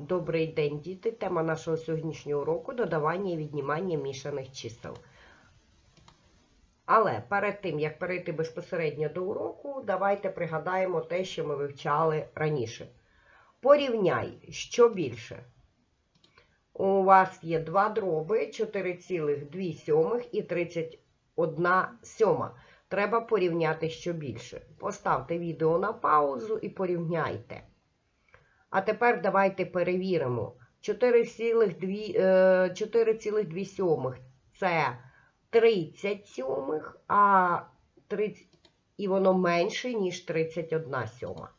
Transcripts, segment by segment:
Добрий день, діти. Тема нашого сьогоднішнього уроку додавання і віднімання мішаних чисел. Але перед тим, як перейти безпосередньо до уроку, давайте пригадаємо те, що ми вивчали раніше. Порівняй, що більше. У вас є два дроби 4,2 сьомих і 31 сьома. Треба порівняти, що більше. Поставте відео на паузу і порівняйте. А тепер давайте перевіримо. 4,2 е, 4,2 сьомих це 30 сьомих, а 30, і воно менше, ніж 31 сьома.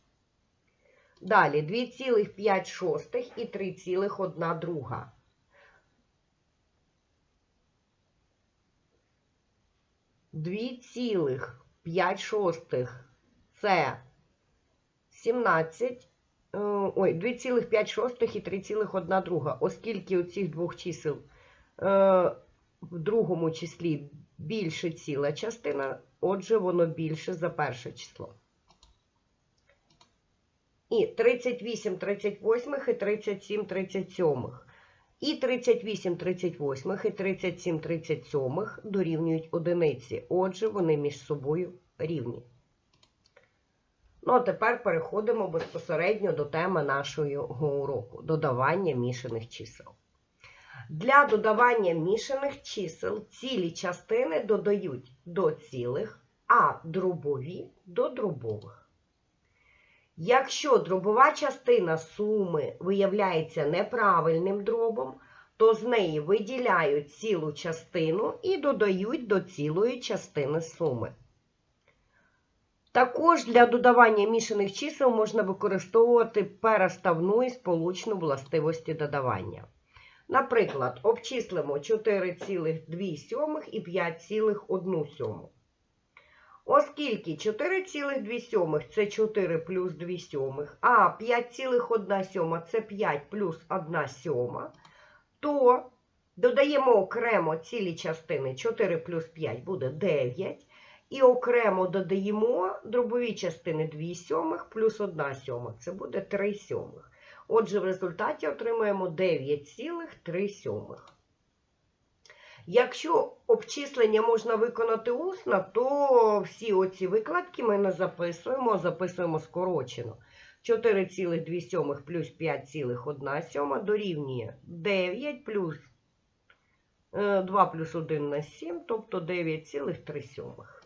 Далі 2,5 шостих і 3,1 друга. Дві цілих 5 шостих це 17 Е, ой, 2,5 шостих і 3,1 друга. Оскільки у цих двох чисел е, в другому числі більше ціла частина, отже, воно більше за перше число. І 38 38 і 37 37. І 38 38 і 37 37 дорівнюють одиниці. Отже, вони між собою рівні. Ну, а тепер переходимо безпосередньо до теми нашого уроку додавання мішаних чисел. Для додавання мішаних чисел цілі частини додають до цілих, а дробові до дробових. Якщо дробова частина суми виявляється неправильним дробом, то з неї виділяють цілу частину і додають до цілої частини суми. Також для додавання мішаних чисел можна використовувати переставну і сполучну властивості додавання. Наприклад, обчислимо 4,2 і 5,1 сьому. Оскільки 4,2 – це 4 плюс 2 сьомих, а 5,1 сьома – це 5 плюс 1 сьома, то додаємо окремо цілі частини 4 плюс 5 буде 9. І окремо додаємо дробові частини 2 сьомих плюс 1 сьома. Це буде 3 сьомих. Отже, в результаті отримаємо 9,3 сьомих. Якщо обчислення можна виконати усно, то всі оці викладки ми не записуємо, записуємо скорочено. 4,2 плюс 5,1 сьома дорівнює 9 плюс 2 плюс 1 на 7, тобто 9,3 сьомих.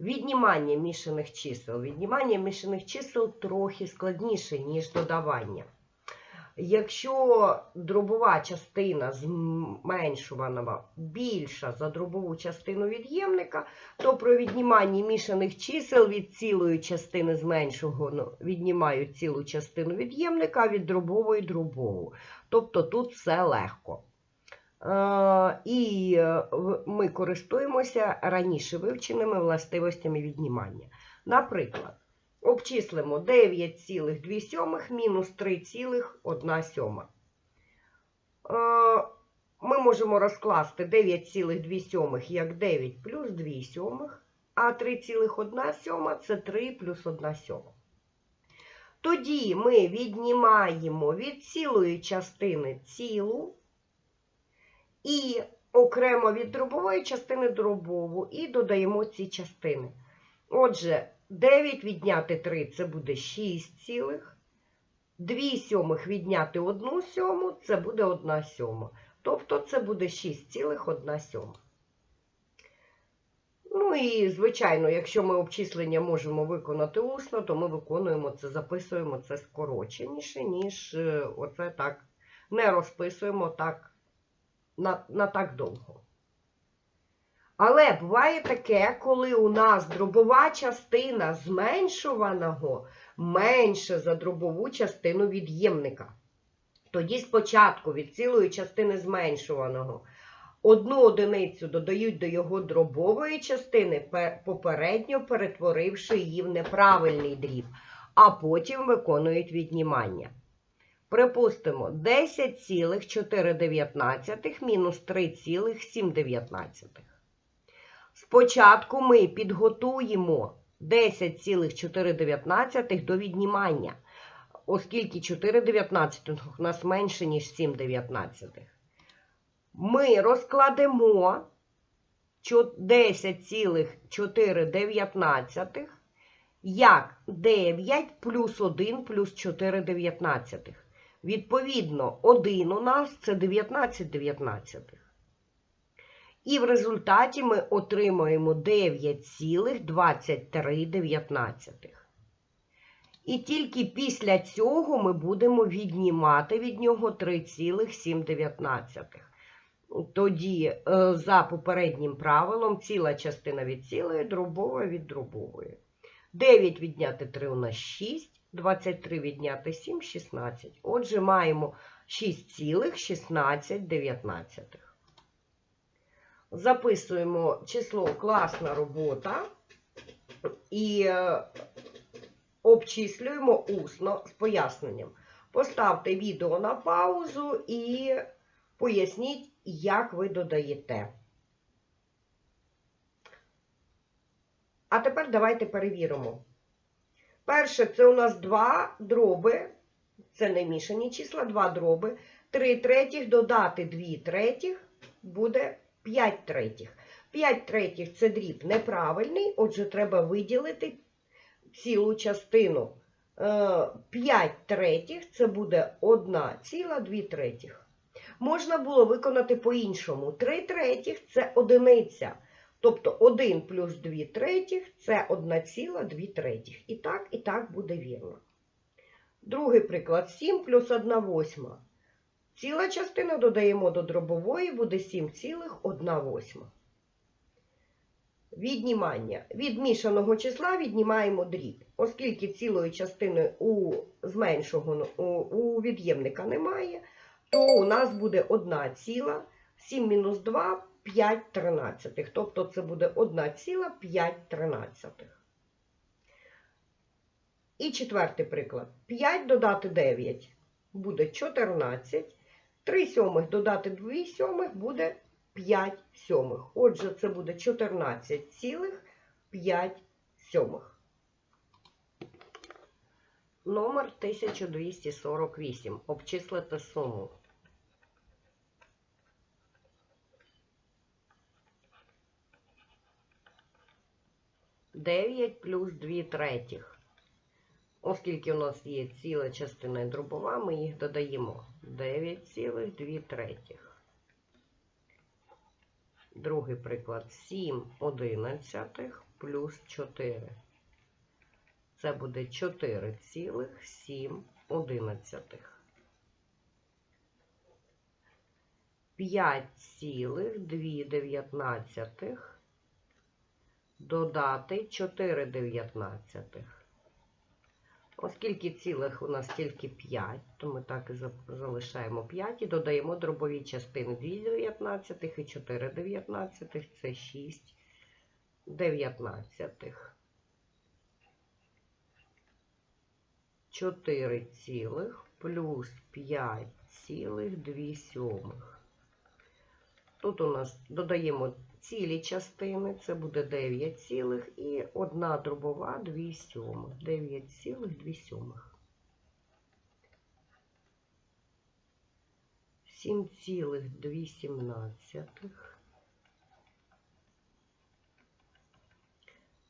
Віднімання мішаних чисел. Віднімання мішаних чисел трохи складніше, ніж додавання. Якщо дробова частина зменшувана більша за дробову частину від'ємника, то при відніманні мішаних чисел від цілої частини зменшуваного віднімають цілу частину від'ємника, а від дробової дробову. Тобто тут все легко. І ми користуємося раніше вивченими властивостями віднімання. Наприклад, обчислимо 9,2 мінус 3,1. Ми можемо розкласти 9,2 як 9 плюс 2 сьомих, а 3,1 це 3 плюс 1 сьома. Тоді ми віднімаємо від цілої частини цілу. І окремо від дробової частини дробову і додаємо ці частини. Отже, 9 відняти 3 це буде 6 цілих. 2 сьомих відняти 1 сьому це буде 1 сьома. Тобто це буде 6,1 сьома. Ну і, звичайно, якщо ми обчислення можемо виконати усно, то ми виконуємо це, записуємо це скороченіше, ніж е, оце так. Не розписуємо так на, на так довго. Але буває таке, коли у нас дробова частина зменшуваного менше за дробову частину від'ємника. Тоді спочатку від цілої частини зменшуваного одну одиницю додають до його дробової частини, попередньо перетворивши її в неправильний дріб, а потім виконують віднімання. Припустимо, 10,419 мінус 3,719. Спочатку ми підготуємо 10,419 до віднімання. оскільки 4 дев'ятнадцятих у нас менше, ніж 7 дев'ятнадцятих. Ми розкладемо чо- 10,4 як 9 плюс 1 плюс 4 дев'ятнадцятих. Відповідно, 1 у нас це 19 дев'ятнадцятих. І в результаті ми отримаємо 9,23 дев'ятнадцятих. І тільки після цього ми будемо віднімати від нього 3,7. Тоді, е, за попереднім правилом, ціла частина від цілої, дробова від дробової. 9 відняти 3 у нас 6, 23 відняти 7 – 16. Отже, маємо 6,16. Записуємо число класна робота і е, обчислюємо усно з поясненням. Поставте відео на паузу і поясніть, як ви додаєте. А тепер давайте перевіримо. Перше, це у нас два дроби, це не мішані числа, два дроби. 3 третіх додати 2 третіх буде 5 третіх. 5 третіх це дріб неправильний, отже, треба виділити цілу частину. 5 третіх це буде 1,2 третіх. Можна було виконати по-іншому. 3 третіх це одиниця. Тобто 1 плюс 2 третіх це 1,2 третіх. І так, і так буде вірно. Другий приклад 7 плюс 1 восьма. Ціла частина додаємо до дробової, буде 7,1 восьма. Віднімання. Від мішаного числа віднімаємо дріб. Оскільки цілої частини у зменшого у, від'ємника немає, то у нас буде 1 ціла, 7 мінус 2 – 5 тринадцятих. Тобто це буде 1 ціла 5 тринадцятих. І четвертий приклад. 5 додати 9 буде 14. 3 сьомих додати 2 сьомих буде 5 сьомих. Отже, це буде 14,5 сьомих. Номер 1248. Обчислити суму. Дев'ять плюс 2 третіх. Оскільки у нас є ціла частина дробова, ми їх додаємо. 9,2 третіх. Другий приклад 7 одинадцятих плюс 4. Це буде 4,7 одинадцятих. 5,2 дев'ятнадцятих додати 4 дев'ятнадцятих. Оскільки цілих у нас тільки 5, то ми так і залишаємо 5 і додаємо дробові частини 2 дев'ятнадцятих і 4 дев'ятнадцятих. Це 6 дев'ятнадцятих. 4 цілих плюс 5 цілих 2 сьомих. Тут у нас додаємо цілі частини, це буде 9 цілих і 1 дробова 2 сьомих. 9 цілих 2 сьомих. 7 цілих 2 сімнадцятих.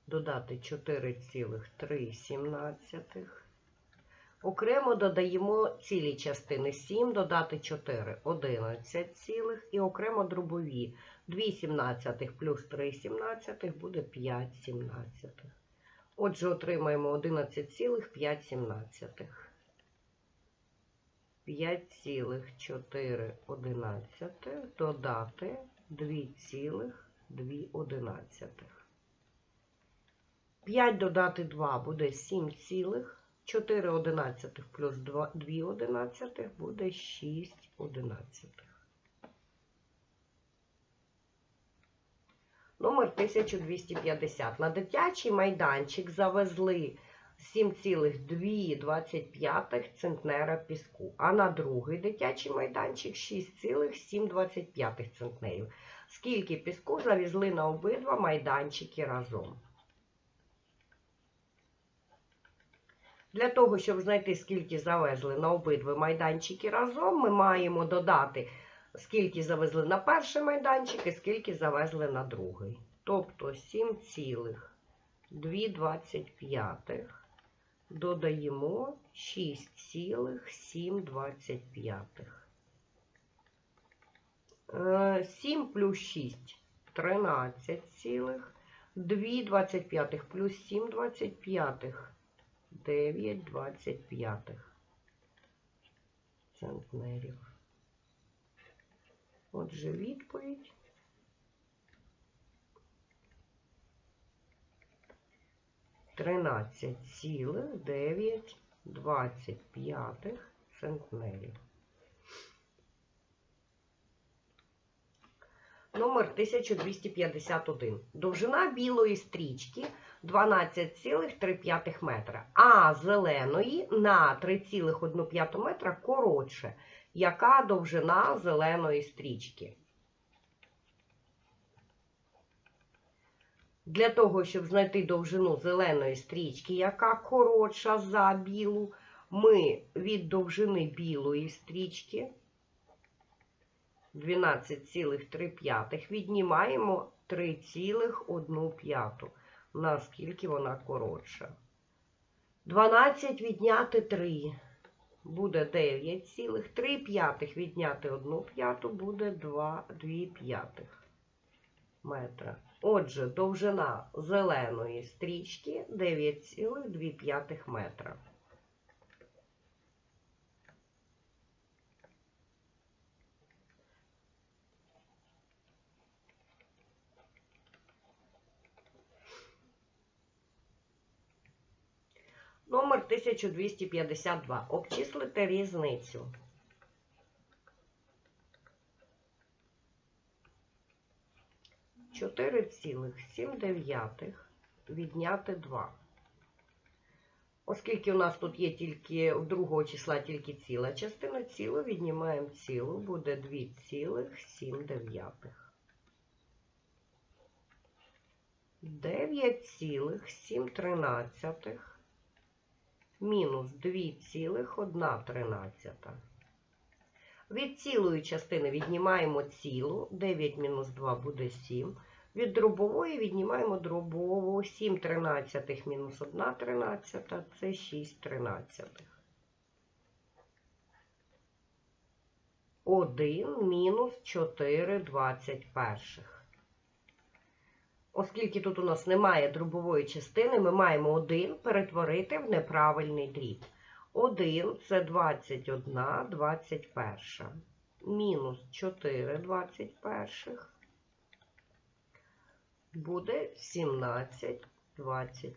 Додати 4 цілих 3 сімнадцятих. Окремо додаємо цілі частини 7, додати 4, 11 цілих і окремо дробові 2 сімнадцятих плюс 3 сімнадцятих буде 5 сімнадцятих. Отже, отримаємо 11 цілих 5 сімнадцятих. 5 цілих 4 одинадцятих додати 2 цілих 2 одинадцятих. 5 додати 2 буде 7 цілих 4 одинадцятих плюс 2, 2 одинадцятих буде 6 одинадцятих. Номер 1250. На дитячий майданчик завезли 7,225 центнера піску, а на другий дитячий майданчик 6,725 центнерів. Скільки піску завезли на обидва майданчики разом? Для того, щоб знайти, скільки завезли на обидва майданчики разом, ми маємо додати, скільки завезли на перший майданчик і скільки завезли на другий. Тобто 7,225 додаємо 6,725. Е, 7 плюс 6 – 13 цілих. 2 25 плюс 7 25. 9 25 центнерів. Отже, відповідь. Тринадцять цілих дев'ять двадцять п'ятих центнерів. Номер 1251. Довжина білої стрічки 12,3 метра, а зеленої на 3,1 метра коротше. Яка довжина зеленої стрічки? Для того, щоб знайти довжину зеленої стрічки, яка коротша за білу, ми від довжини білої стрічки 12,3 віднімаємо 3,1. Наскільки вона коротша. 12 відняти 3 буде 9,3 п'ятих відняти 1 п'яту буде 2, 2 п'ятих метра. Отже, довжина зеленої стрічки 9,2 метра. Номер 1252. Обчислити різницю. Чотири цілих сім дев'ятих відняти 2. Оскільки у нас тут є тільки в другого числа тільки ціла частина, цілу віднімаємо цілу, буде 2,7 дев'ятих. 9,7 тринадцятих мінус 2,1 Від цілої частини віднімаємо цілу, 9 мінус 2 буде 7. Від дробової віднімаємо дробову, 7 тринадцятих мінус 1 тринадцята, це 6 тринадцятих. 1 мінус 4 двадцять перших. Оскільки тут у нас немає дробової частини, ми маємо 1 перетворити в неправильний дріб. 1 це 21 21. Мінус 4 21. Буде 17 21.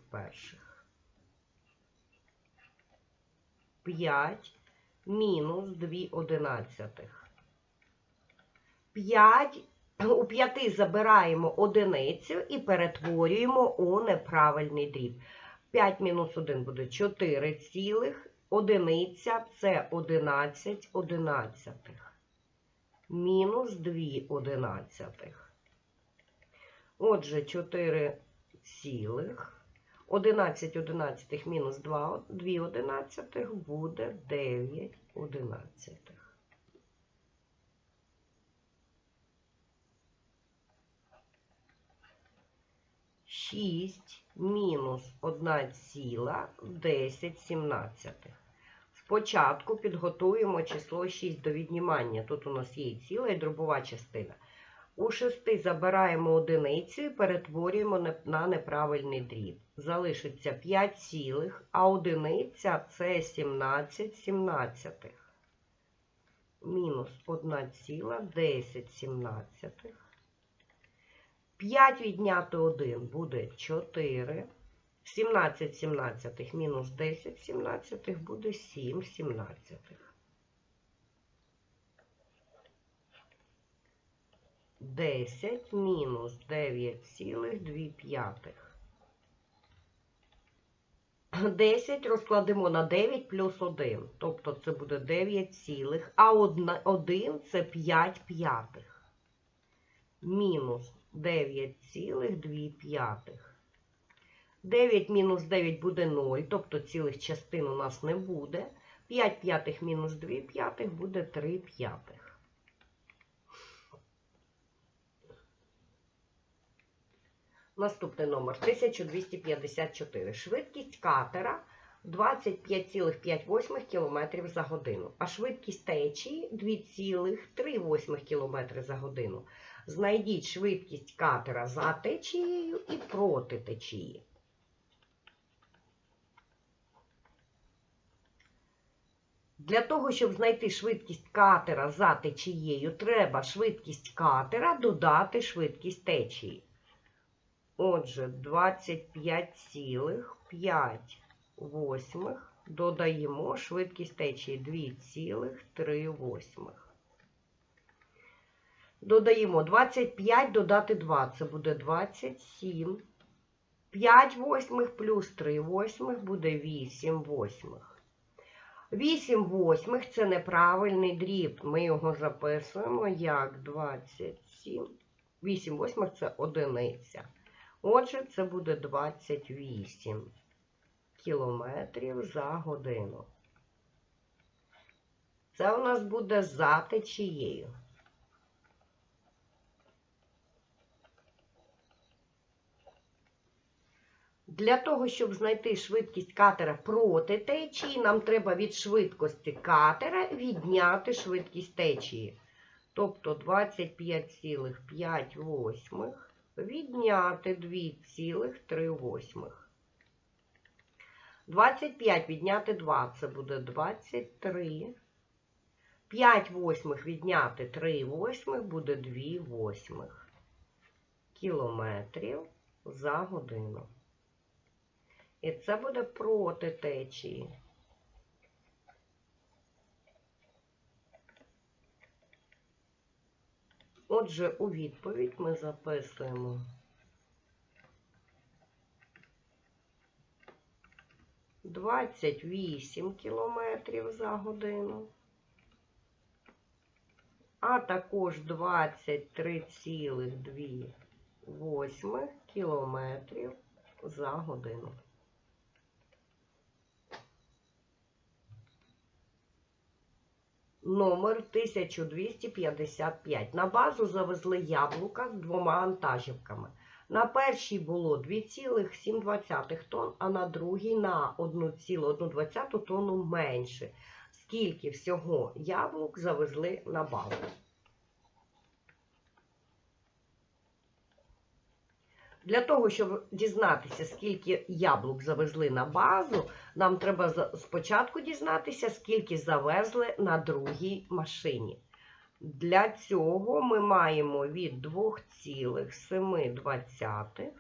5 мінус 2 одинадцятих. 5 у п'яти забираємо одиницю і перетворюємо у неправильний дріб. 5 мінус 1 буде 4 цілих. Одиниця це 11 одинадцятих. Мінус 2 одинадцятих. Отже, 4 цілих. 11 одинадцятих мінус 2, 2 одинадцятих буде 9 одинадцятих. 6 мінус 1 ціла 10 сімнадцятих. Спочатку підготуємо число 6 до віднімання. Тут у нас є і ціла і дробова частина. У 6 забираємо одиницю і перетворюємо на неправильний дріб. Залишиться 5 цілих, а одиниця це 17 сімнадцятих. Мінус 1 ціла 10 сімнадцятих. 5 відняти 1 буде 4. 17 сімнадцятих мінус 10 сімнадцятих буде 7 сімнадцятих. 10 мінус 9,2 п'ятих. 10 розкладемо на 9 плюс 1. Тобто це буде 9 цілих, а 1 це 5 п'ятих. Мінус 9,2. 9 мінус 9 буде 0, тобто цілих частин у нас не буде. 5 п'ятих мінус 2 п'ятих буде 3 п'ятих. Наступний номер 1254. Швидкість катера 25,5 км за годину, а швидкість течії 2,3 км за годину. Знайдіть швидкість катера за течією і проти течії. Для того, щоб знайти швидкість катера за течією, треба швидкість катера додати швидкість течії. Отже, 25,5 восьмих додаємо швидкість течії 2,3 восьмих. Додаємо 25 додати 2, це буде 27. 5 восьмих плюс 3 восьмих буде 8 восьмих. 8 восьмих це неправильний дріб. Ми його записуємо як 27. 8 восьмих це одиниця. Отже, це буде 28 кілометрів за годину. Це у нас буде за течією. Для того, щоб знайти швидкість катера проти течії, нам треба від швидкості катера відняти швидкість течії. Тобто 25,5 відняти 2,3 восьмих. 25 відняти 2 це буде 23. 5 восьмих відняти 3 восьмих буде 2 восьмих кілометрів за годину. І це буде проти течії. Отже, у відповідь ми записуємо 28 кілометрів за годину, а також 23,2 кілометрів за годину. Номер 1255. На базу завезли яблука з двома вантажівками. На першій було 2,7 тонн, а на другій на 1,1 тонну менше. Скільки всього яблук завезли на базу? Для того, щоб дізнатися, скільки яблук завезли на базу, нам треба спочатку дізнатися, скільки завезли на другій машині. Для цього ми маємо від 2,7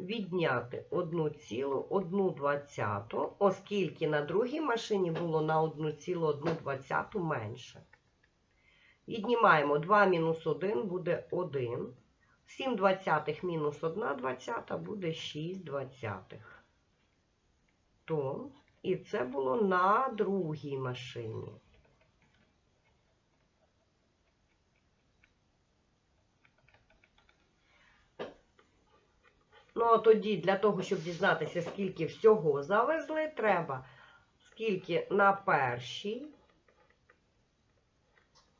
відняти 1,1, оскільки на другій машині було на 1,1 менше. Віднімаємо 2 мінус 1 буде 1. 7 двадцятих мінус 1 двадцята буде 6 двадцятих тонн. І це було на другій машині. Ну, а тоді для того, щоб дізнатися, скільки всього завезли, треба скільки на першій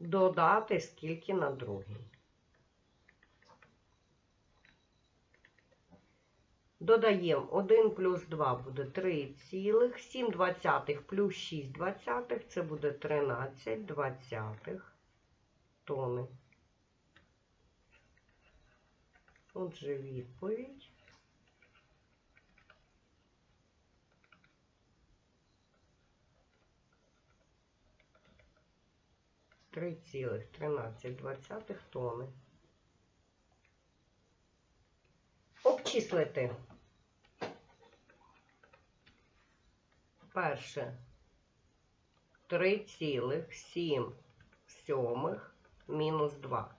додати, скільки на другій. Додаємо 1 плюс 2 буде 3 цілих, 7 двадцятих плюс 6 двадцятих, це буде 13 двадцятих тони. Отже, відповідь. Три цілих тринадцять двадцятих тони. Обчислити. Перше. 3,7 сьомих мінус 2.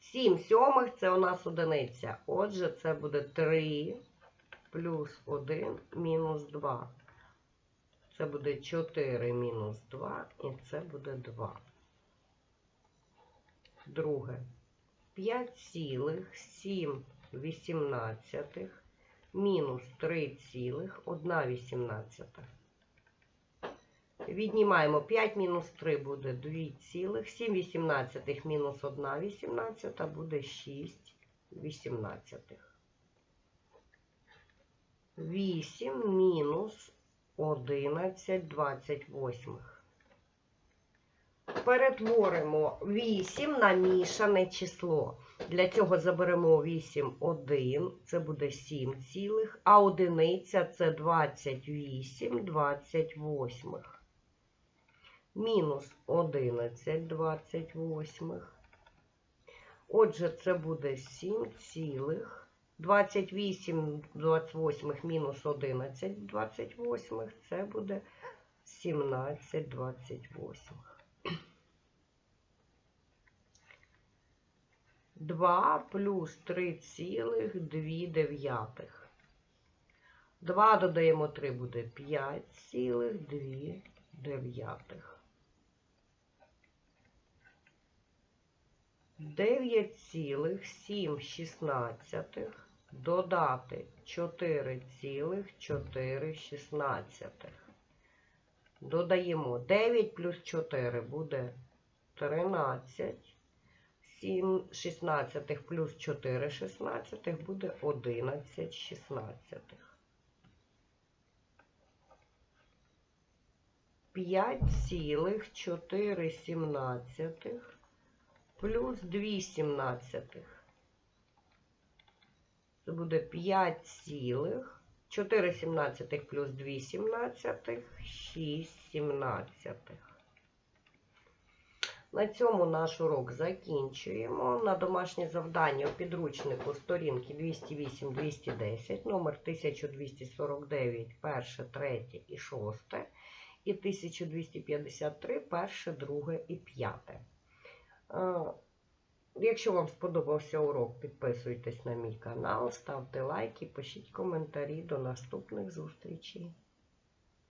7 сьомих це у нас одиниця. Отже, це буде 3 плюс 1 мінус 2. Це буде 4 мінус 2 і це буде 2. Друге. 5,7 18 мінус 3,1,18. Віднімаємо 5 мінус 3 буде 2 цілих, 7 мінус 1 вісімнадцята буде 6 вісімнадцятих. 8 мінус 11 28. Перетворимо 8 на мішане число. Для цього заберемо 8 1, це буде 7 цілих, а одиниця це 28 28. Мінус 11 28. Отже, це буде 7 цілих. 28 28 мінус 11 28, це буде 17 28. 2 плюс 3,2 дев'ятих. 2 додаємо 3 буде 5,2 дев'ятих. 9,7 шістнадцятих додати 4,4 шістнадцятих. Додаємо 9 плюс 4 буде 13. 7 шістнадцятих плюс 4 шістнадцятих буде 11 шістнадцятих. 5,4 сімнадцятих плюс 2 сімнадцятих. Це буде 5 цілих. 4 сімнадцятих плюс 2 сімнадцятих, 6 сімнадцятих. На цьому наш урок закінчуємо. На домашнє завдання у підручнику сторінки 208-210, номер 1249, перше, третє і шосте, і 1253, перше, друге і п'яте. Якщо вам сподобався урок, підписуйтесь на мій канал, ставте лайки, пишіть коментарі. До наступних зустрічей.